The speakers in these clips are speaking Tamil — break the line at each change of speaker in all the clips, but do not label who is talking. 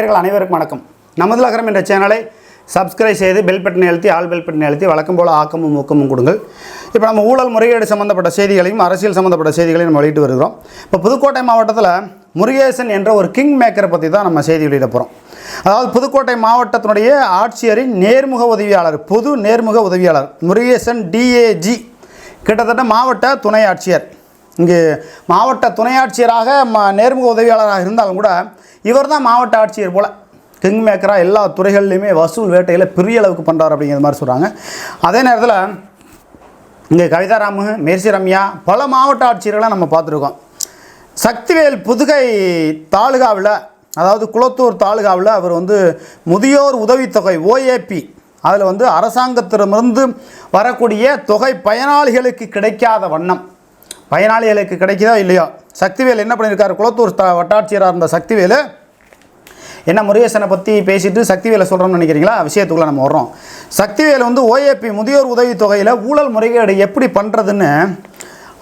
நேயர்கள் அனைவருக்கும் வணக்கம். நமது நகரம் என்ற சேனலை சப்ஸ்கிரைப் செய்து பெல் பட்டனை அழுத்தி ஆல் பெல் பட்டனை அழுத்தி வழக்கம் போல் ஆக்கமும் ஊக்கமும் கொடுங்கள். இப்போ நம்ம ஊழல் முறைகேடு சம்மந்தப்பட்ட செய்திகளையும் அரசியல் சம்மந்தப்பட்ட செய்திகளையும் நம்ம வெளியிட்டு வருகிறோம். இப்போ புதுக்கோட்டை மாவட்டத்தில் முருகேசன் என்ற ஒரு கிங் மேக்கரை பற்றி தான் நம்ம செய்தி வெளியிட போகிறோம் அதாவது புதுக்கோட்டை மாவட்டத்தினுடைய ஆட்சியரின் நேர்முக உதவியாளர் பொது நேர்முக உதவியாளர் முருகேசன் டிஏஜி கிட்டத்தட்ட மாவட்ட துணை ஆட்சியர். இங்கு மாவட்ட துணை ஆட்சியராக ம நேர்முக உதவியாளராக இருந்தாலும் கூட இவர் தான் மாவட்ட ஆட்சியர் போல். கிங் மேக்கராக எல்லா துறைகள்லையுமே வசூல் வேட்டையில் பெரிய அளவுக்கு பண்ணுறார் அப்படிங்கிற மாதிரி சொல்கிறாங்க அதே நேரத்தில் இங்கே கவிதாராமு மேர்சி ரம்யா பல மாவட்ட ஆட்சியர்களாக நம்ம பார்த்துருக்கோம். சக்திவேல் புதுகை தாலுகாவில் அதாவது குளத்தூர் தாலுகாவில் அவர் வந்து முதியோர் உதவித்தொகை ஓஏபி அதில் வந்து அரசாங்கத்திடமிருந்து வரக்கூடிய தொகை பயனாளிகளுக்கு கிடைக்காத வண்ணம். பயனாளிகளுக்கு கிடைக்குதோ இல்லையோ? சக்திவேல் என்ன பண்ணியிருக்காரு? குளத்தூர் த வட்டாட்சியராக இருந்த சக்திவேலு என்ன முருகேசனை பற்றி பேசிட்டு சக்திவேலை சொல்கிறோம்னு நினைக்கிறீங்களா? விஷயத்துக்குள்ளே நம்ம வர்றோம். சக்திவேல் வந்து ஓஏபி முதியோர் உதவித் தொகையில் ஊழல் முறைகேடு எப்படி பண்ணுறதுன்னு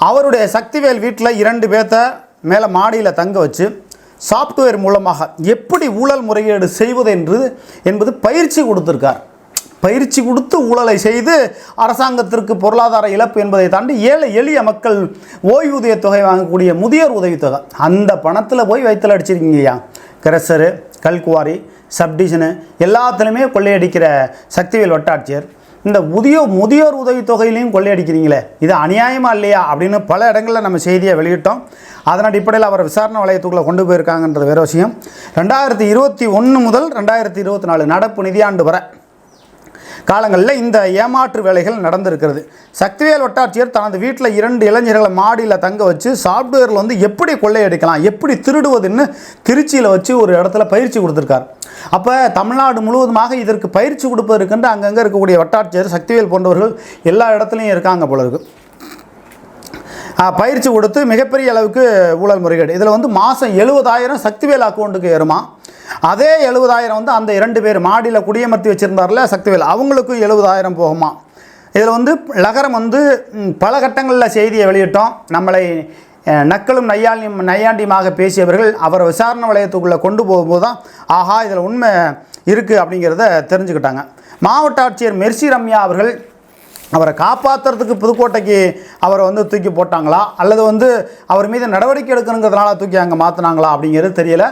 அவருடைய சக்திவேல் வீட்டில் இரண்டு பேர்த்த மேலே மாடியில் தங்க வச்சு சாஃப்ட்வேர் மூலமாக எப்படி ஊழல் முறைகேடு செய்வது என்று என்பது பயிற்சி கொடுத்துருக்கார். பயிற்சி கொடுத்து ஊழலை செய்து அரசாங்கத்திற்கு பொருளாதார இழப்பு என்பதை தாண்டி ஏழை எளிய மக்கள் ஓய்வூதிய தொகை வாங்கக்கூடிய முதியோர் உதவித்தொகை. அந்த பணத்தில் போய் வயிற்றில் அடிச்சிருக்கீங்கய்யா கிரஷரு கல்குவாரி சப்டிஷனு எல்லாத்துலேயுமே கொள்ளையடிக்கிற சக்திவேல் வட்டாட்சியர். இந்த முதியோ முதியோர் உதவித்தொகையிலையும் கொள்ளையடிக்கிறீங்களே. இது அநியாயமா இல்லையா அப்படின்னு பல இடங்களில் நம்ம செய்தியை வெளியிட்டோம். அதன் அடிப்படையில் அவர் விசாரணை வளையத்துக்குள்ளே கொண்டு போயிருக்காங்கன்றது வேற விஷயம். ரெண்டாயிரத்தி இருபத்தி ஒன்று முதல் ரெண்டாயிரத்தி இருபத்தி நாலு நடப்பு நிதியாண்டு வரை காலங்களில் இந்த ஏமாற்று வேலைகள் நடந்திருக்கிறது. சக்திவேல் வட்டாட்சியர் தனது வீட்டில் இரண்டு இளைஞர்களை மாடியில் தங்க வச்சு சாஃப்ட்வேரில் வந்து எப்படி கொள்ளையடிக்கலாம் எப்படி திருடுவதுன்னு திருச்சியில் வச்சு ஒரு இடத்துல பயிற்சி கொடுத்துருக்கார். அப்போ தமிழ்நாடு முழுவதுமாக இதற்கு பயிற்சி கொடுப்பதற்கென்று அங்கங்கே இருக்கக்கூடிய வட்டாட்சியர் சக்திவேல் போன்றவர்கள் எல்லா இடத்துலையும் இருக்காங்க போல இருக்கு. பயிற்சி கொடுத்து மிகப்பெரிய அளவுக்கு ஊழல் முறைகேடு. இதில் வந்து மாதம் எழுபதாயிரம் சக்திவேல் அக்கௌண்ட்டுக்கு ஏறுமா? அதே எழுபதாயிரம் வந்து அந்த இரண்டு பேர் மாடியில் குடியமர்த்தி வச்சுருந்தார்ல சக்திவேல் அவங்களுக்கும் எழுபதாயிரம் போகுமா? இதில் வந்து லகரம் வந்து பல கட்டங்களில் செய்தியை வெளியிட்டோம். நம்மளை நக்களும் நையாண்டியும் நையாண்டியுமாக பேசியவர்கள் அவரை விசாரணை வளையத்துக்குள்ளே கொண்டு போகும்போது தான் ஆஹா இதில் உண்மை இருக்குது அப்படிங்கிறத தெரிஞ்சுக்கிட்டாங்க. மாவட்ட ஆட்சியர் மெர்சி ரம்யா அவர்கள் அவரை காப்பாற்றுறதுக்கு புதுக்கோட்டைக்கு அவரை வந்து தூக்கி போட்டாங்களா? அல்லது வந்து அவர் மீது நடவடிக்கை எடுக்கணுங்கிறதுனால தூக்கி அங்கே மாற்றினாங்களா அப்படிங்கிறது தெரியல.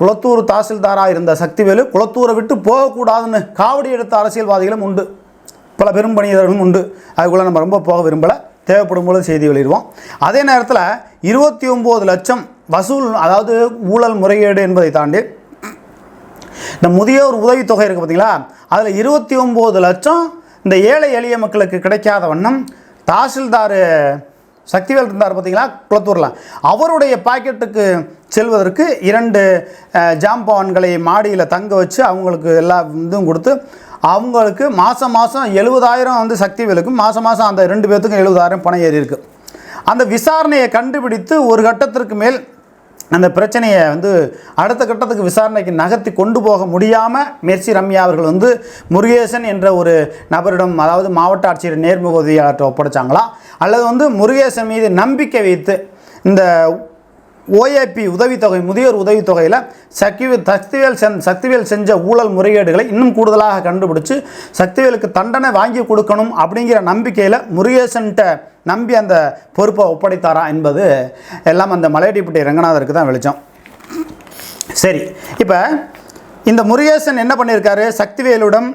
குளத்தூர் தாசில்தாராக இருந்த சக்திவேலு குளத்தூரை விட்டு போகக்கூடாதுன்னு காவடி எடுத்த அரசியல்வாதிகளும் உண்டு. பல பெரும் பணியாளர்களும் உண்டு. அதுக்குள்ளே நம்ம ரொம்ப போக விரும்பலை. தேவைப்படும் போது செய்தி வெளியிடுவோம். அதே நேரத்தில் இருபத்தி ஒம்பது லட்சம் வசூல் அதாவது ஊழல் முறைகேடு என்பதை தாண்டி இந்த முதியோர் உதவித்தொகை இருக்குது பார்த்தீங்களா அதில் இருபத்தி ஒம்பது லட்சம் இந்த ஏழை எளிய மக்களுக்கு கிடைக்காத வண்ணம் தாசில்தார் சக்திவேல் இருந்தார் பார்த்தீங்களா? குளத்தூரில். அவருடைய பாக்கெட்டுக்கு செல்வதற்கு இரண்டு ஜாம்பவான்களை மாடியில் தங்க வச்சு அவங்களுக்கு எல்லா இதுவும் கொடுத்து அவங்களுக்கு மாதம் மாதம் எழுபதாயிரம் வந்து சக்திவேலுக்கும் மாதம் மாதம் அந்த ரெண்டு பேர்த்துக்கும் எழுபதாயிரம் பணம் ஏறி இருக்குது அந்த விசாரணையை கண்டுபிடித்து ஒரு கட்டத்திற்கு மேல் அந்த பிரச்சனையை வந்து அடுத்த கட்டத்துக்கு விசாரணைக்கு நகர்த்தி கொண்டு போக முடியாமல் மெர்சி ரம்யா அவர்கள் வந்து முருகேசன் என்ற ஒரு நபரிடம் அதாவது மாவட்ட ஆட்சியர் நேர்முக உதவியாளர்கிட்ட ஒப்படைச்சாங்களா? அல்லது வந்து முருகேசன் மீது நம்பிக்கை வைத்து இந்த ஓஏபி உதவித்தொகை முதியோர் உதவித்தொகையில் சக்தி சக்திவேல் சென் சக்திவேல் செஞ்ச ஊழல் முறைகேடுகளை இன்னும் கூடுதலாக கண்டுபிடிச்சு சக்திவேலுக்கு தண்டனை வாங்கி கொடுக்கணும் அப்படிங்கிற நம்பிக்கையில் முருகேசன்கிட்ட நம்பி அந்த பொறுப்பை ஒப்படைத்தாரா என்பது எல்லாம் அந்த மலையடிப்பட்டி ரங்கநாதருக்கு தான் வெளிச்சம். சரி இப்போ இந்த முருகேசன் என்ன பண்ணியிருக்காரு சக்திவேலுடன்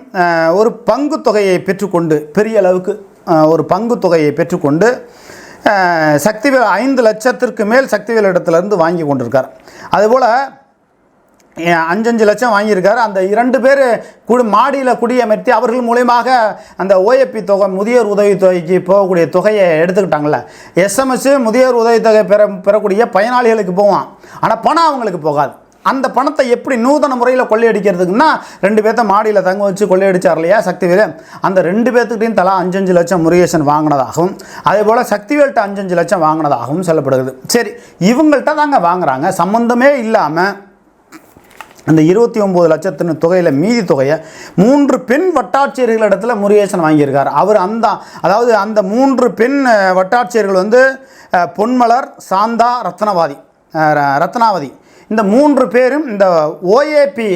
ஒரு பங்கு தொகையை பெற்றுக்கொண்டு பெரிய அளவுக்கு ஒரு பங்கு தொகையை பெற்றுக்கொண்டு சக்திவேல் ஐந்து லட்சத்திற்கு மேல் சக்திவேல் இடத்துலேருந்து வாங்கி கொண்டிருக்கார். அதுபோல் அஞ்சஞ்சு லட்சம் வாங்கியிருக்காரு. அந்த இரண்டு பேர் குடி மாடியில் குடியமர்த்தி அவர்கள் மூலயமாக அந்த ஓஏபி தொகை முதியோர் உதவித்தொகைக்கு போகக்கூடிய தொகையை எடுத்துக்கிட்டாங்கள எஸ்எம்எஸ் முதியோர் உதவித்தொகை பெற பெறக்கூடிய பயனாளிகளுக்கு போவான். ஆனால் பணம் அவங்களுக்கு போகாது. அந்த பணத்தை எப்படி நூதன முறையில் கொள்ளையடிக்கிறதுக்குன்னா ரெண்டு பேர்த்த மாடியில் தங்க வச்சு கொள்ளையடிச்சார் இல்லையா சக்திவேல்? அந்த ரெண்டு பேர்த்துக்கிட்டையும் தலா அஞ்சஞ்சு லட்சம் முருகேசன் வாங்கினதாகவும் அதே போல் சக்திவேல்கிட்ட அஞ்சஞ்சு லட்சம் வாங்கினதாகவும் சொல்லப்படுகிறது. சரி இவங்கள்ட்ட தாங்க வாங்குறாங்க. சம்மந்தமே இல்லாமல் அந்த இருபத்தி ஒம்பது லட்சத்தின் தொகையில் மீதி தொகையை மூன்று பெண் வட்டாட்சியர்களிடத்தில் முருகேசன் வாங்கியிருக்கார். அவர் அந்த அதாவது அந்த மூன்று பெண் வட்டாட்சியர்கள் வந்து பொன்மலர் சாந்தா ரத்னவாதி. ர- ரத்னாவதி. இந்த மூன்று பேரும் இந்த ஓஏபி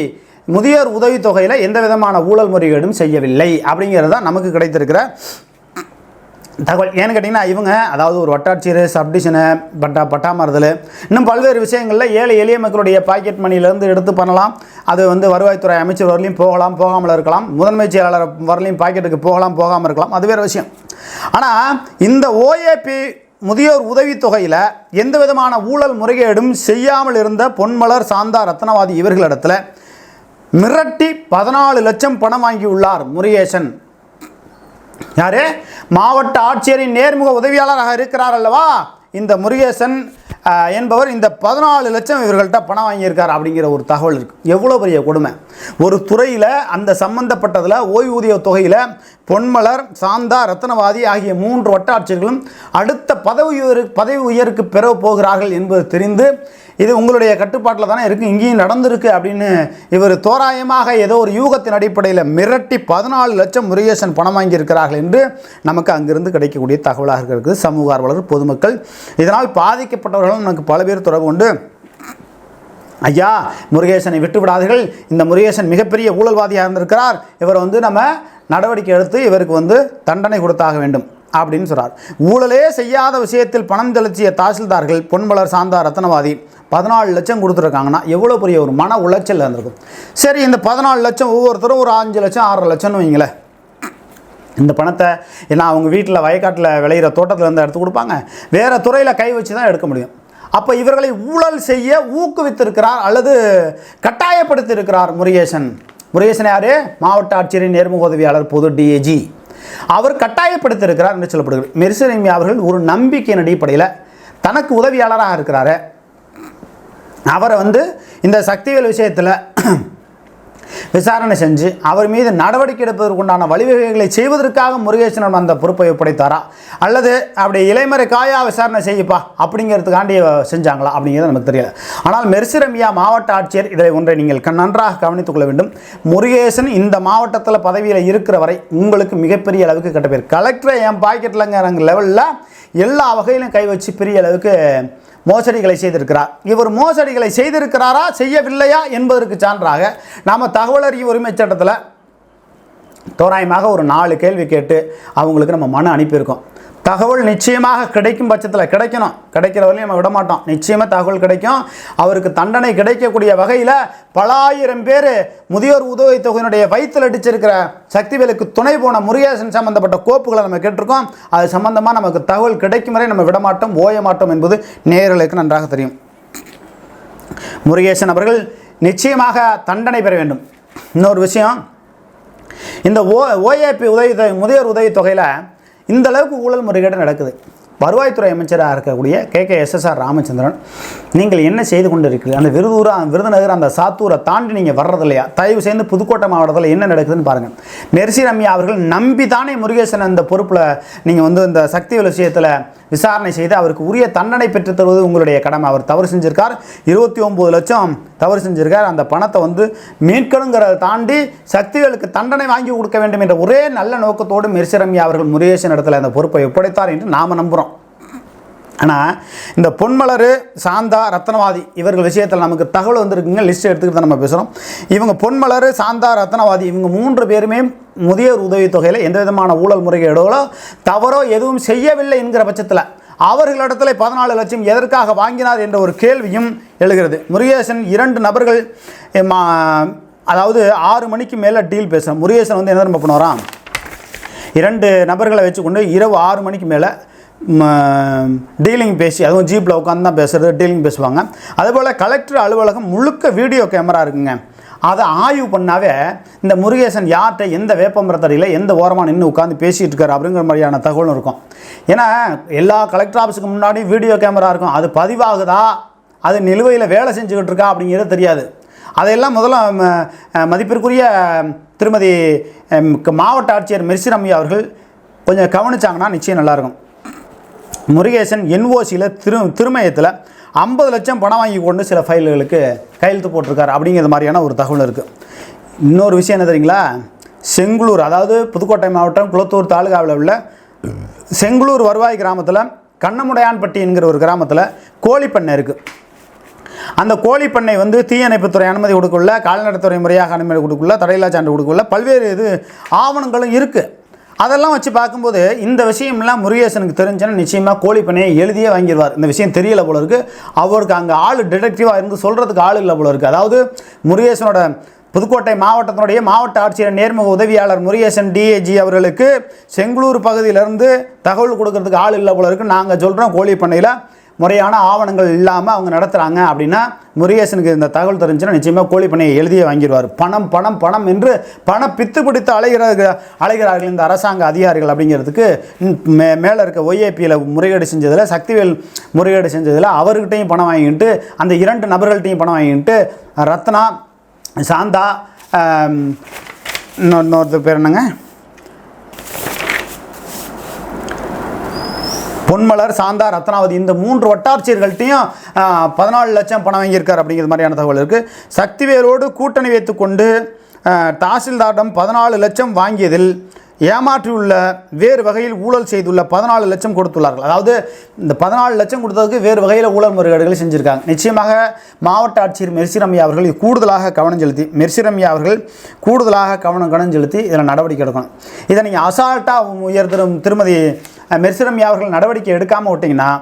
முதியோர் உதவித்தொகையில் எந்த விதமான ஊழல் முறைகேடும் செய்யவில்லை. அப்படிங்கிறது தான் நமக்கு கிடைத்திருக்கிற தகவல். ஏன்னு கேட்டிங்கன்னா இவங்க அதாவது ஒரு வட்டாட்சியர் சப்டிஷனு பட்டா பட்டாமறுதல் இன்னும் பல்வேறு விஷயங்களில் ஏழை எளிய மக்களுடைய பாக்கெட் மணிலேருந்து எடுத்து பண்ணலாம். அது வந்து வருவாய்த்துறை அமைச்சர் வரலையும் போகலாம் போகாமல் இருக்கலாம். முதன்மை செயலாளர் வரலையும் பாக்கெட்டுக்கு போகலாம் போகாமல் இருக்கலாம். அது வேறு விஷயம். ஆனால் இந்த ஓஏபி முதியோர் உதவித்தொகையில் எந்த விதமான ஊழல் முறைகேடும் செய்யாமல் இருந்த பொன்மலர் சாந்தா ரத்னவாதி இவர்களிடத்தில் மிரட்டி பதினாலு லட்சம் பணம் வாங்கியுள்ளார் முருகேசன். யாரு? மாவட்ட ஆட்சியரின் நேர்முக உதவியாளராக இருக்கிறார் அல்லவா? இந்த முருகேசன் என்பவர் இந்த பதினாலு லட்சம் இவர்கள்ட்ட பணம் வாங்கியிருக்கார் அப்படிங்கிற ஒரு தகவல் இருக்குது எவ்வளோ பெரிய கொடுமை. ஒரு துறையில் அந்த சம்பந்தப்பட்டதில் ஓய்வூதிய தொகையில் பொன்மலர் சாந்தா ரத்னவாதி ஆகிய மூன்று வட்டாட்சியர்களும் அடுத்த பதவி உயர் பதவி உயருக்கு பெற போகிறார்கள் என்பது தெரிந்து இது உங்களுடைய கட்டுப்பாட்டில் தானே இருக்குது இங்கேயும் நடந்திருக்கு அப்படின்னு இவர் தோராயமாக ஏதோ ஒரு யூகத்தின் அடிப்படையில் மிரட்டி பதினாலு லட்சம் முருகேசன் பணம் வாங்கியிருக்கிறார்கள் என்று நமக்கு அங்கிருந்து கிடைக்கக்கூடிய தகவலாக இருக்குது. சமூக ஆர்வலர் பொதுமக்கள் இதனால் பாதிக்கப்பட்டவர்களும் நமக்கு பல பேர் தொடர்பு கொண்டு ஐயா முருகேசனை விட்டு விடாதீர்கள். இந்த முருகேசன் மிகப்பெரிய ஊழல்வாதியாக இருந்திருக்கிறார். இவரை வந்து நம்ம நடவடிக்கை எடுத்து இவருக்கு வந்து தண்டனை கொடுத்தாக வேண்டும். அப்படின்னு சொல்றார். ஊழலே செய்யாத விஷயத்தில் பணம் செலுத்திய தாசில்தார்கள் பொன்மலர் சாந்தா ரத்னவாதி பதினாலு லட்சம் கொடுத்துருக்காங்கன்னா எவ்வளோ பெரிய ஒரு மன உளைச்சல் இருந்திருக்கும். சரி இந்த பதினாலு லட்சம் ஒவ்வொருத்தரும் ஒரு அஞ்சு லட்சம் ஆறரை லட்சம்னு வைங்களேன். இந்த பணத்தை ஏன்னா அவங்க வீட்டில் வயக்காட்டில் விளையிற தோட்டத்தில் இருந்து எடுத்து கொடுப்பாங்க. வேறு துறையில் கை வச்சு தான் எடுக்க முடியும். அப்போ இவர்களை ஊழல் செய்ய ஊக்குவித்திருக்கிறார் அல்லது கட்டாயப்படுத்தியிருக்கிறார் முருகேசன். முருகேசன் யார்? மாவட்ட ஆட்சியரின் நேர்முக உதவியாளர் பொது டிஏஜி அவர் கட்டாயப்படுத்தியிருக்கிறார் என்று சொல்லப்படுகிறது. மெர்சரிமி அவர்கள் ஒரு நம்பிக்கையின் அடிப்படையில் தனக்கு உதவியாளராக இருக்கிறாரு. அவரை வந்து இந்த சக்திகள் விஷயத்தில் விசாரணை செஞ்சு அவர் மீது நடவடிக்கை எடுப்பதற்குண்டான வழிவகைகளை செய்வதற்காக முருகேசனன் அந்த பொறுப்பை ஒப்படைத்தாரா? அல்லது அப்படி இலைமறை காயா விசாரணை செய்யப்பா அப்படிங்கிறதுக்காண்டி செஞ்சாங்களா அப்படிங்கிறது நமக்கு தெரியல. ஆனால் மெர்சிரமியா மாவட்ட ஆட்சியர் இதை ஒன்றை நீங்கள் கண் நன்றாக கவனித்துக் கொள்ள வேண்டும். முருகேசன் இந்த மாவட்டத்தில் பதவியில் இருக்கிற வரை உங்களுக்கு மிகப்பெரிய அளவுக்கு கட்ட பேர். கலெக்டரை என் பாக்கெட்லங்கிற லெவலில் எல்லா வகையிலும் கை வச்சு பெரிய அளவுக்கு மோசடிகளை செய்திருக்கிறார். இவர் மோசடிகளை செய்திருக்கிறாரா செய்யவில்லையா என்பதற்கு சான்றாக நாம் தகவல் அறிய உரிமை சட்டத்தில் தோராயமாக ஒரு நாலு கேள்வி கேட்டு அவங்களுக்கு நம்ம மனு அனுப்பியிருக்கோம். தகவல் நிச்சயமாக கிடைக்கும் பட்சத்தில் கிடைக்கணும். கிடைக்கிற வரையும் நம்ம விட மாட்டோம் நிச்சயமாக தகவல் கிடைக்கும். அவருக்கு தண்டனை கிடைக்கக்கூடிய வகையில் பல ஆயிரம் பேர் முதியோர் உதவித் தொகையினுடைய வயிற்றில் அடிச்சிருக்கிற சக்திவேலுக்கு துணை போன முருகேசன் சம்பந்தப்பட்ட கோப்புகளை நம்ம கேட்டிருக்கோம். அது சம்பந்தமாக நமக்கு தகவல் கிடைக்கும் வரை நம்ம விட மாட்டோம் ஓய மாட்டோம் என்பது நேயர்களுக்கு நன்றாக தெரியும். முருகேசன் அவர்கள் நிச்சயமாக தண்டனை பெற வேண்டும். இன்னொரு விஷயம் இந்த ஓ ஓஏபி உதவி தொகை முதியோர் உதவித் தொகையில் இந்த அளவுக்கு ஊழல் முறைகேடு நடக்குது. வருவாய்த்துறை அமைச்சராக இருக்கக்கூடிய கே கே எஸ்எஸ்ஆர் ராமச்சந்திரன் நீங்கள் என்ன செய்து கொண்டிருக்கிறீர்கள்? அந்த விருதூரா விருதுநகர் அந்த சாத்தூரை தாண்டி நீங்கள் வர்றது இல்லையா தயவு செய்து புதுக்கோட்டை மாவட்டத்தில் என்ன நடக்குதுன்னு பாருங்கள் மெர்சி ரம்யா அவர்கள் நம்பி தானே முருகேசன் அந்த பொறுப்பில் நீங்கள் வந்து இந்த சக்தி விஷயத்தில் விசாரணை செய்து அவருக்கு உரிய தண்டனை பெற்று தருவது உங்களுடைய கடமை. அவர் தவறு செஞ்சிருக்கார். இருபத்தி ஒம்பது லட்சம் தவறு செஞ்சிருக்கார். அந்த பணத்தை வந்து மீட்கணுங்கிறத தாண்டி சக்திகளுக்கு தண்டனை வாங்கி கொடுக்க வேண்டும் என்ற ஒரே நல்ல நோக்கத்தோடு மெர்சிரம்யா அவர்கள் முருகேசன் இடத்துல அந்த பொறுப்பை ஒப்படைத்தார் என்று நாம் நம்புகிறோம் ஆனால் இந்த பொன்மலர் சாந்தா ரத்னவாதி இவர்கள் விஷயத்தில் நமக்கு தகவல் வந்திருக்குங்க லிஸ்ட் எடுத்துக்கிட்டு தான் நம்ம பேசுகிறோம் இவங்க பொன்மலர் சாந்தா ரத்னவாதி இவங்க மூன்று பேருமே முதியோர் உதவித்தொகையில் எந்த விதமான ஊழல் முறைகேடோ தவறோ எதுவும் செய்யவில்லை என்கிற பட்சத்தில் அவர்களிடத்தில் பதினாலு லட்சம் எதற்காக வாங்கினார் என்ற ஒரு கேள்வியும் எழுகிறது. முருகேசன் இரண்டு நபர்கள் அதாவது ஆறு மணிக்கு மேலே டீல் பேசுகிறேன் முருகேசன் வந்து என்ன நம்ம பண்ணுவாராம்? இரண்டு நபர்களை வச்சுக்கொண்டு இரவு ஆறு மணிக்கு மேலே டீலிங் பேசி அதுவும் ஜீப்பில் உட்காந்து தான் பேசுகிறது டீலிங் பேசுவாங்க. அதுபோல் கலெக்டர் அலுவலகம் முழுக்க வீடியோ கேமரா இருக்குங்க. அதை ஆய்வு பண்ணாவே இந்த முருகேசன் யார்கிட்ட எந்த வேப்பமரத்தடியில் எந்த ஓரமாக நின்று உட்காந்து பேசிகிட்டு இருக்காரு அப்படிங்கிற மாதிரியான தகவலும் இருக்கும். ஏன்னா எல்லா கலெக்டர் ஆஃபீஸுக்கு முன்னாடி வீடியோ கேமரா இருக்கும். அது பதிவாகுதா? அது நிலுவையில் வேலை செஞ்சுக்கிட்டு இருக்கா அப்படிங்கிறது தெரியாது. அதையெல்லாம் முதல்ல மதிப்பிற்குரிய திருமதி க- மாவட்ட ஆட்சியர் மெர்சிரம்யா அவர்கள் கொஞ்சம் கவனிச்சாங்கன்னா நிச்சயம் நல்லாயிருக்கும் முருகேசன் என்ஓசியில் திரு திருமயத்தில் ஐம்பது லட்சம் பணம் வாங்கி கொண்டு சில ஃபைல்களுக்கு கையெழுத்து போட்டிருக்காரு அப்படிங்கிற மாதிரியான ஒரு தகவல் இருக்குது இன்னொரு விஷயம் என்ன தெரியுங்களா? செங்குளூர் அதாவது புதுக்கோட்டை மாவட்டம் குளத்தூர் தாலுகாவில் உள்ள செங்குளூர் வருவாய் கிராமத்தில் கண்ணமுடையான்பட்டி என்கிற ஒரு கிராமத்தில் கோழிப்பண்ணை இருக்குது அந்த கோழிப்பண்ணை வந்து தீயணைப்புத்துறை அனுமதி கொடுக்கல கால்நடைத்துறை முறையாக அனுமதி கொடுக்கல தடையில்லா சான்று கொடுக்கல பல்வேறு இது ஆவணங்களும் இருக்குது அதெல்லாம் வச்சு பார்க்கும்போது இந்த விஷயம்லாம் முருகேசனுக்கு தெரிஞ்சுன்னா நிச்சயமாக கோழி பண்ணையை எழுதியே வாங்கிடுவார். இந்த விஷயம் தெரியல போல இருக்குது அவருக்கு அங்கே ஆள் டிடெக்டிவாக இருந்து சொல்கிறதுக்கு ஆள் இல்லை போல இருக்குது அதாவது முருகேசனோட புதுக்கோட்டை மாவட்டத்தினுடைய மாவட்ட ஆட்சியர் நேர்முக உதவியாளர் முருகேசன் டிஏஜி அவர்களுக்கு செங்களூர் பகுதியிலிருந்து தகவல் கொடுக்கறதுக்கு ஆள் இல்லை போல இருக்குது நாங்கள் சொல்கிறோம் கோழி பண்ணையில் முறையான ஆவணங்கள் இல்லாமல் அவங்க நடத்துகிறாங்க அப்படின்னா முருகேசனுக்கு இந்த தகவல் தெரிஞ்சுன்னா நிச்சயமாக கோழி பண்ணையை எழுதியே வாங்கிடுவார். பணம் பணம் பணம் என்று பண பித்து பிடித்து அலைகிறார்கள் அலைகிறார்கள் இந்த அரசாங்க அதிகாரிகள் அப்படிங்கிறதுக்கு மே மேலே இருக்க ஒய்ஏபியில் முறைகேடு செஞ்சதில் சக்திவேல் முறைகேடு செஞ்சதில் அவர்கிட்டையும் பணம் வாங்கிட்டு அந்த இரண்டு நபர்கள்ட்டையும் பணம் வாங்கிட்டு ரத்னா சாந்தா ஆம், இன்னொரு பேர் என்னங்க? பொன்மலர் சாந்தா ரத்னாவதி இந்த மூன்று வட்டாட்சியர்கள்ட்டையும் பதினாலு லட்சம் பணம் வாங்கியிருக்கார் அப்படிங்கிற மாதிரியான தகவல் இருக்குது சக்திவேலோடு கூட்டணி வைத்துக்கொண்டு ஆ, தாசில்தாரிடம் பதினாலு லட்சம் வாங்கியதில் ஏமாற்றியுள்ள வேறு வகையில் ஊழல் செய்துள்ள பதினாலு லட்சம் கொடுத்துள்ளார்கள். அதாவது இந்த பதினாலு லட்சம் கொடுத்ததுக்கு வேறு வகையில் ஊழல் முறைகேடுகளை செஞ்சுருக்காங்க. நிச்சயமாக மாவட்ட ஆட்சியர் மெர்சிரம்யா அவர்கள் கூடுதலாக கவனம் செலுத்தி மெர்சிரம்யா அவர்கள் கூடுதலாக கவனம் கவனம் செலுத்தி இதில் நடவடிக்கை எடுக்கணும். இதை நீங்கள் அசால்ட்டாக உயர் திருமதி மெர்சிரம்யா அவர்கள் நடவடிக்கை எடுக்காமல் விட்டிங்கன்னா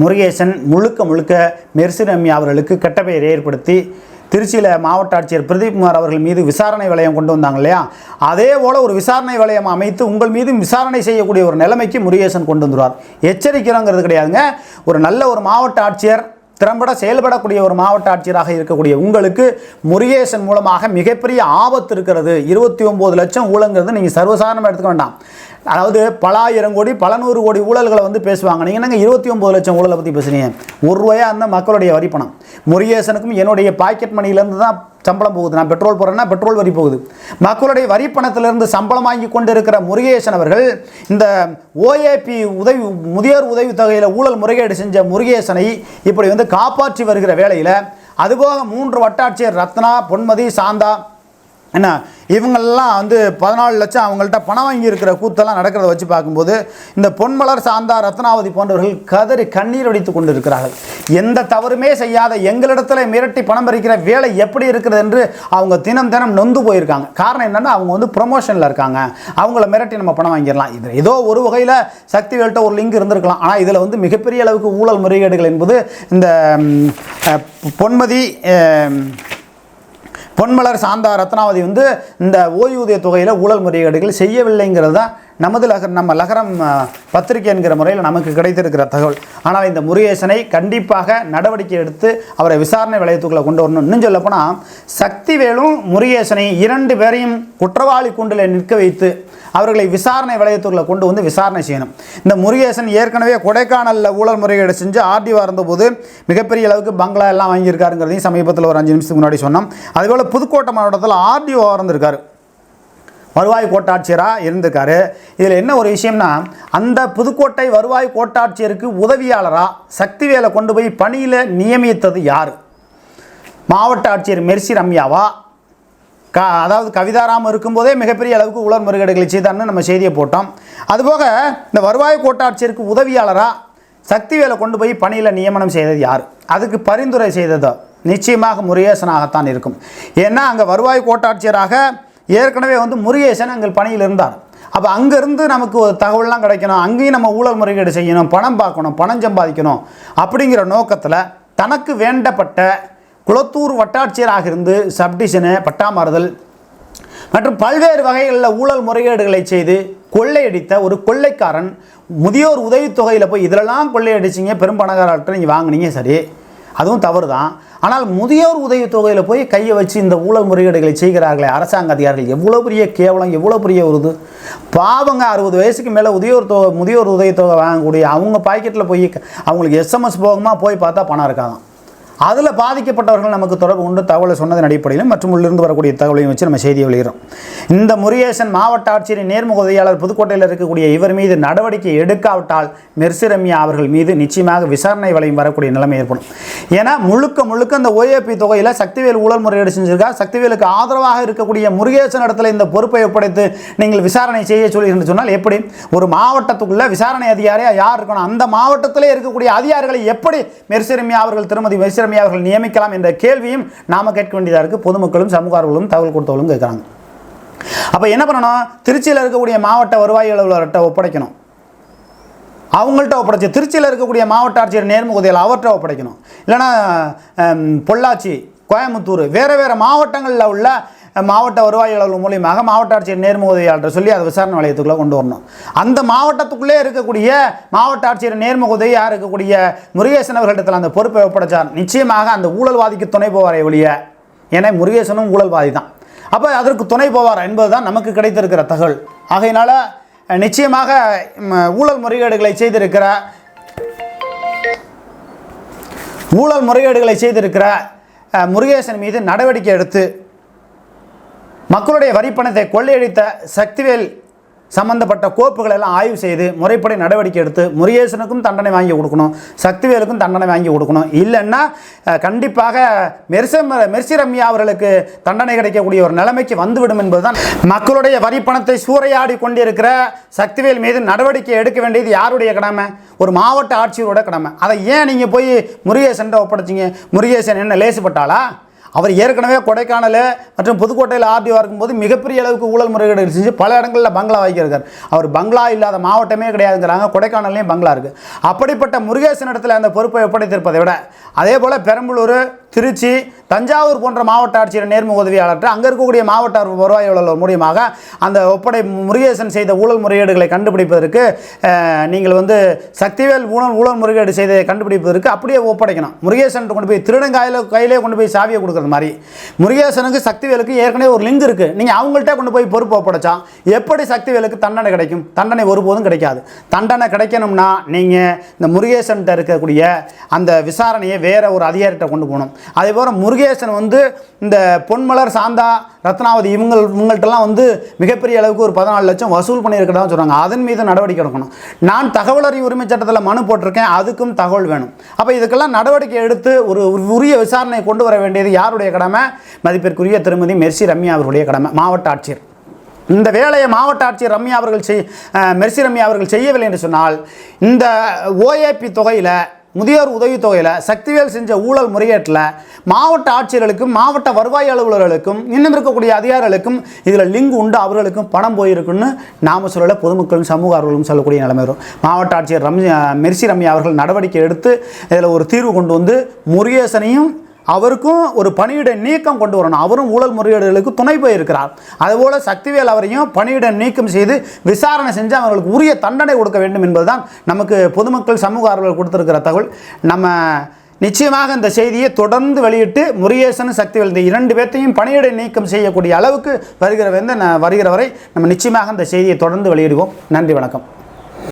முருகேசன் முழுக்க முழுக்க மெர்சிரம்யா அவர்களுக்கு கெட்ட பெயர் ஏற்படுத்தி திருச்சியில் மாவட்ட ஆட்சியர் பிரதீப் குமார் அவர்கள் மீது விசாரணை வளையம் கொண்டு வந்தாங்க இல்லையா? அதே போல் ஒரு விசாரணை வளையம் அமைத்து உங்கள் மீதும் விசாரணை செய்யக்கூடிய ஒரு நிலைமைக்கு முருகேசன் கொண்டு வந்துடுவார் எச்சரிக்கிறோங்கிறது கிடையாதுங்க. ஒரு நல்ல ஒரு மாவட்ட ஆட்சியர் திறம்பட செயல்படக்கூடிய ஒரு மாவட்ட ஆட்சியராக இருக்கக்கூடிய உங்களுக்கு முருகேசன் மூலமாக மிகப்பெரிய ஆபத்து இருக்கிறது. இருபத்தி ஒம்பது லட்சம் ஊழங்கிறது நீங்கள் சர்வசாதாரணமாக எடுத்துக்க வேண்டாம். அதாவது பல ஆயிரம் கோடி பல நூறு கோடி ஊழல்களை வந்து பேசுவாங்க. நீங்கள் நாங்கள் இருபத்தி ஒம்பது லட்சம் ஊழலை பற்றி பேசுறீங்க? ஒரு ரூபாயாக இருந்தால் மக்களுடைய வரிப்பணம். முருகேசனுக்கும் என்னுடைய பாக்கெட் மணியிலேருந்து தான் சம்பளம் போகுது. நான் பெட்ரோல் போடுறேன்னா பெட்ரோல் வரி போகுது. மக்களுடைய வரி பணத்திலிருந்து சம்பளம் வாங்கி கொண்டிருக்கிற முருகேசன் அவர்கள் இந்த ஓஏபி உதவி முதியோர் உதவி தொகையில் ஊழல் முறைகேடு செஞ்ச முருகேசனை இப்படி வந்து காப்பாற்றி வருகிற வேலையில் அதுபோக மூன்று வட்டாட்சியர் ரத்னா பொன்மதி சாந்தா என்ன இவங்கள்லாம் வந்து பதினாலு லட்சம் அவங்கள்ட்ட பணம் வாங்கி இருக்கிற கூத்தெல்லாம் நடக்கிறத வச்சு பார்க்கும்போது இந்த பொன்மலர் சாந்தா ரத்னாவதி போன்றவர்கள் கதறி கண்ணீர் வடித்து கொண்டு இருக்கிறார்கள் எந்த தவறுமே செய்யாத எங்களிடத்துல மிரட்டி பணம் பறிக்கிற வேலை எப்படி இருக்கிறது என்று அவங்க தினம் தினம் நொந்து போயிருக்காங்க. காரணம் என்னென்னா அவங்க வந்து ப்ரொமோஷனில் இருக்காங்க. அவங்கள மிரட்டி நம்ம பணம் வாங்கிடலாம். இது ஏதோ ஒரு வகையில் சக்தி வேல்ட்ட ஒரு லிங்க் இருந்திருக்கலாம். ஆனால் இதில் வந்து மிகப்பெரிய அளவுக்கு ஊழல் முறைகேடுகள் என்பது இந்த பொன்மதி பொன்மலர் சாந்தா ரத்னாவதி வந்து இந்த ஓய்வூதிய தொகையில் ஊழல் முறைகேடுகள் செய்யவில்லைங்கிறது தான் நமது லகர் நம்ம லகரம் பத்திரிகை என்கிற முறையில் நமக்கு கிடைத்திருக்கிற தகவல். ஆனால் இந்த முருகேசனை கண்டிப்பாக நடவடிக்கை எடுத்து அவரை விசாரணை வளையத்துக்குள்ளே கொண்டு வரணும். இன்னும் சொல்லப்போனால் சக்திவேலும் முருகேசனை இரண்டு பேரையும் குற்றவாளி கூண்டில் நிற்க வைத்து அவர்களை விசாரணை வளையத்துக்குள்ளே கொண்டு வந்து விசாரணை செய்யணும். இந்த முருகேசன் ஏற்கனவே கொடைக்கானலில் ஊழல் முறைகேடு செஞ்சு ஆர்டிஓ இருந்தபோது மிகப்பெரிய அளவுக்கு பங்களா எல்லாம் வாங்கியிருக்காருங்கிறதையும் சமீபத்தில் ஒரு அஞ்சு நிமிஷத்துக்கு முன்னாடி சொன்னோம். அதுபோல் புதுக்கோட்டை மாவட்டத்தில் ஆர்டிஓ இருந்திருக்காரு வருவாய் கோட்டாட்சியராக இருந்திருக்காரு. இதில் என்ன ஒரு விஷயம்னா அந்த புதுக்கோட்டை வருவாய் கோட்டாட்சியருக்கு உதவியாளராக சக்திவேலை கொண்டு போய் பணியில் நியமித்தது யார்? மாவட்ட ஆட்சியர் மெர்சி ரம்யாவா? க அதாவது கவிதாராம் இருக்கும்போதே மிகப்பெரிய அளவுக்கு உலர் முறைகேடுகளை செய்தான்னு நம்ம செய்தியை போட்டோம். அதுபோக இந்த வருவாய் கோட்டாட்சியருக்கு உதவியாளராக சக்தி வேலை கொண்டு போய் பணியில் நியமனம் செய்தது யார்? அதுக்கு பரிந்துரை செய்ததோ நிச்சயமாக முருகேசனாகத்தான் இருக்கும். ஏன்னா அங்கே வருவாய் கோட்டாட்சியராக ஏற்கனவே வந்து முருகேசன் அங்கே பணியில் இருந்தார். அப்போ அங்கேருந்து நமக்கு ஒரு தகவல்லாம் கிடைக்கணும். அங்கேயும் நம்ம ஊழல் முறைகேடு செய்யணும் பணம் பார்க்கணும் பணம் சம்பாதிக்கணும் அப்படிங்கிற நோக்கத்தில் தனக்கு வேண்டப்பட்ட குளத்தூர் வட்டாட்சியராக இருந்து சப்டிஷனு பட்டாமாறுதல் மற்றும் பல்வேறு வகைகளில் ஊழல் முறைகேடுகளை செய்து கொள்ளையடித்த ஒரு கொள்ளைக்காரன் முதியோர் உதவித்தொகையில் போய் இதிலெல்லாம் கொள்ளையடிச்சிங்க பெரும்பணக்காரர்கிட்ட நீங்கள் வாங்குனீங்க சரி. அதுவும் தவறு தான் ஆனால் முதியோர் உதவித்தொகையில் போய் கையை வச்சு இந்த ஊழல் முறைகேடுகளை செய்கிறார்களே அரசாங்க அதிகாரிகள் எவ்வளோ பெரிய கேவலம் எவ்வளோ பெரிய ஒரு இது. பாவங்க அறுபது வயசுக்கு மேலே உதியோர் தொகை முதியோர் உதவித்தொகை வாங்கக்கூடிய அவங்க பாக்கெட்டில் போய் அவங்களுக்கு எஸ்எம்எஸ் போகமாக போய் பார்த்தா பணம் இருக்காதான். அதில் பாதிக்கப்பட்டவர்கள் நமக்கு தொடர்பு கொண்டு தகவலை சொன்னதன் அடிப்படையிலும் மற்றும் உள்ளிருந்து வரக்கூடிய தகவலையும் வச்சு நம்ம செய்தியை வெளியிடும் இந்த முருகேசன் மாவட்ட ஆட்சியரின் நேர்முக உதவியாளர் புதுக்கோட்டையில் இருக்கக்கூடிய இவர் மீது நடவடிக்கை எடுக்காவிட்டால் மெர்சிரம்யா அவர்கள் மீது நிச்சயமாக விசாரணை வளையம் வரக்கூடிய நிலைமை ஏற்படும். ஏன்னா முழுக்க முழுக்க இந்த ஓஏபி தொகையில் சக்திவேல் ஊழல் முறையீடு செஞ்சிருக்கா சக்திவேலுக்கு ஆதரவாக இருக்கக்கூடிய முருகேசன் இடத்துல இந்த பொறுப்பை ஒப்படைத்து நீங்கள் விசாரணை செய்ய சொல்லி என்று சொன்னால் எப்படி? ஒரு மாவட்டத்துக்குள்ள விசாரணை அதிகாரியாக யார் இருக்கணும்? அந்த மாவட்டத்திலே இருக்கக்கூடிய அதிகாரிகளை எப்படி மெர்சிரமியா அவர்கள் திருமதி மெர்சிரமியா அவர்கள் நியமிக்கலாம் என்ற கேள்வியும் நாம் கேட்க வேண்டியதாக இருக்குது பொதுமக்களும் சமூகர்களும் தகவல் கொடுத்தவர்களும் கேட்குறாங்க. அப்போ என்ன பண்ணணும்? திருச்சியில் இருக்கக்கூடிய மாவட்ட வருவாய் அலுவலர்கிட்ட ஒப்படைக்கணும். அவங்கள்ட்ட ஒப்படைச்சு திருச்சியில் இருக்கக்கூடிய மாவட்ட ஆட்சியர் நேர்முகதையில் அவர்கிட்ட ஒப்படைக்கணும். இல்லைனா பொள்ளாச்சி கோயம்புத்தூர் வேறு வேறு மாவட்டங்களில் உள்ள மாவட்ட வருவாய் அலுவலகம் மூலியமாக மாவட்ட ஆட்சியர் நேர்முகதையாளர் சொல்லி அதை விசாரணை நிலையத்துக்குள்ளே கொண்டு வரணும். அந்த மாவட்டத்துக்குள்ளே இருக்கக்கூடிய மாவட்ட ஆட்சியர் நேர்முகதையாக இருக்கக்கூடிய முருகேசன் அவர்களிடத்தில் அந்த பொறுப்பை ஒப்படைச்சார். நிச்சயமாக அந்த ஊழல்வாதிக்கு துணை போவாரே ஒழிய ஏன்னா முருகேசனும் ஊழல்வாதி தான். அப்போ அதற்கு துணை போவார் என்பதுதான் நமக்கு கிடைத்திருக்கிற தகவல். ஆகையினால நிச்சயமாக ஊழல் முறைகேடுகளை செய்திருக்கிற ஊழல் முறைகேடுகளை செய்திருக்கிற முருகேசன் மீது நடவடிக்கை எடுத்து மக்களுடைய வரிப்பணத்தை கொள்ளையடித்த சக்திவேல் சம்பந்தப்பட்ட கோப்புகளை எல்லாம் ஆய்வு செய்து முறைப்படி நடவடிக்கை எடுத்து முருகேசனுக்கும் தண்டனை வாங்கி கொடுக்கணும் சக்திவேலுக்கும் தண்டனை வாங்கி கொடுக்கணும். இல்லைன்னா கண்டிப்பாக மெர்சம் மெர்சி ரம்யா அவர்களுக்கு தண்டனை கிடைக்கக்கூடிய ஒரு நிலைமைக்கு வந்துவிடும் என்பதுதான் மக்களுடைய வரிப்பணத்தை சூறையாடி கொண்டிருக்கிற சக்திவேல் மீது நடவடிக்கை எடுக்க வேண்டியது யாருடைய கடமை? ஒரு மாவட்ட ஆட்சியரோட கடமை. அதை ஏன் நீங்கள் போய் முருகேசன்ட்ட ஒப்படைச்சிங்க? முருகேசன் என்ன லேசுப்பட்டாளா? அவர் ஏற்கனவே கொடைக்கானல் மற்றும் புதுக்கோட்டையில் ஆர்டிஓ இருக்கும்போது மிகப்பெரிய அளவுக்கு ஊழல் முறைகேடு செஞ்சு பல இடங்களில் பங்களா வாங்கியிருக்கார். அவர் பங்களா இல்லாத மாவட்டமே கிடையாதுங்கிறாங்க கொடைக்கானல்லையும் பங்களா இருக்குது அப்படிப்பட்ட முருகேசன் இடத்துல அந்த பொறுப்பை ஒப்படைத்திருப்பதை விட அதே போல் பெரம்பலூர் திருச்சி தஞ்சாவூர் போன்ற மாவட்ட ஆட்சியர் நேர்முக உதவியாளர் அங்கே இருக்கக்கூடிய மாவட்ட வருவாய் மூலியமாக அந்த ஒப்படை முருகேசன் செய்த ஊழல் முறைகேடுகளை கண்டுபிடிப்பதற்கு நீங்கள் வந்து சக்திவேல் ஊழல் ஊழல் முறைகேடு செய்ததை கண்டுபிடிப்பதற்கு அப்படியே ஒப்படைக்கணும். முருகேசன் கொண்டு போய் திருடங்காயில் கையிலே கொண்டு போய் சாவியை கொடுக்குறது மாதிரி. முருகேசனுக்கு சக்திவேலுக்கு ஏற்கனவே ஒரு லிங்க் இருக்குது நீங்கள் அவங்கள்ட்ட கொண்டு போய் பொறுப்பு ஒப்படைச்சா எப்படி சக்திவேலுக்கு தண்டனை கிடைக்கும்? தண்டனை ஒருபோதும் கிடைக்காது. தண்டனை கிடைக்கணும்னா நீங்கள் இந்த முருகேசன்கிட்ட இருக்கக்கூடிய அந்த விசாரணையை வேறு ஒரு அதிகாரிகிட்ட கொண்டு போகணும். அதே போல் முருகேசன் வந்து இந்த பொன்மலர் சாந்தா ரத்னாவதி இவங்க இவங்கள்ட்டலாம் வந்து மிகப்பெரிய அளவுக்கு ஒரு பதினாலு லட்சம் வசூல் பண்ணியிருக்கிறதா சொல்கிறாங்க அதன் மீது நடவடிக்கை எடுக்கணும். நான் தகவல் அறிவு உரிமை சட்டத்தில் மனு போட்டிருக்கேன். அதுக்கும் தகவல் வேணும். அப்போ இதுக்கெல்லாம் நடவடிக்கை எடுத்து ஒரு உரிய விசாரணை கொண்டு வர வேண்டியது யாருடைய கடமை? மதிப்பிற்குரிய திருமதி மெர்சி ரம்யா அவர்களுடைய கடமை. மாவட்ட ஆட்சியர். இந்த வேலையை மாவட்ட ஆட்சியர் ரம்யா அவர்கள் செய் மெர்சி ரம்யா அவர்கள் செய்யவில்லை என்று சொன்னால் இந்த ஓஏபி தொகையில் முதியோர் உதவித்தொகையில் சக்திவேல் செஞ்ச ஊழல் முறையீட்டில் மாவட்ட ஆட்சியர்களுக்கும் மாவட்ட வருவாய் அலுவலர்களுக்கும் இன்னும் இருக்கக்கூடிய அதிகாரிகளுக்கும் இதில் லிங்க் உண்டு அவர்களுக்கும் பணம் போயிருக்குன்னு நாம சொல்லலை பொதுமக்களும் சமூக ஆர்வலும் சொல்லக்கூடிய நிலைமை வரும். மாவட்ட ஆட்சியர் ரம்யா மெர்சி ரம்யா அவர்கள் நடவடிக்கை எடுத்து இதில் ஒரு தீர்வு கொண்டு வந்து முருகேசனையும் அவருக்கும் ஒரு பணியிட நீக்கம் கொண்டு வரணும். அவரும் ஊழல் முறையீடுகளுக்கு துணை போயிருக்கிறார். அதுபோல் சக்திவேல் அவரையும் பணியிட நீக்கம் செய்து விசாரணை செஞ்சு அவர்களுக்கு உரிய தண்டனை கொடுக்க வேண்டும் என்பதுதான் நமக்கு பொதுமக்கள் சமூக ஆர்வலர் கொடுத்திருக்கிற தகவல். நம்ம நிச்சயமாக இந்த செய்தியை தொடர்ந்து வெளியிட்டு முருகேசன் சக்திவேல் இந்த இரண்டு பேர்த்தையும் பணியிட நீக்கம் செய்யக்கூடிய அளவுக்கு வருகிற வந்து வருகிற வரை நம்ம நிச்சயமாக இந்த செய்தியை தொடர்ந்து வெளியிடுவோம். நன்றி வணக்கம்.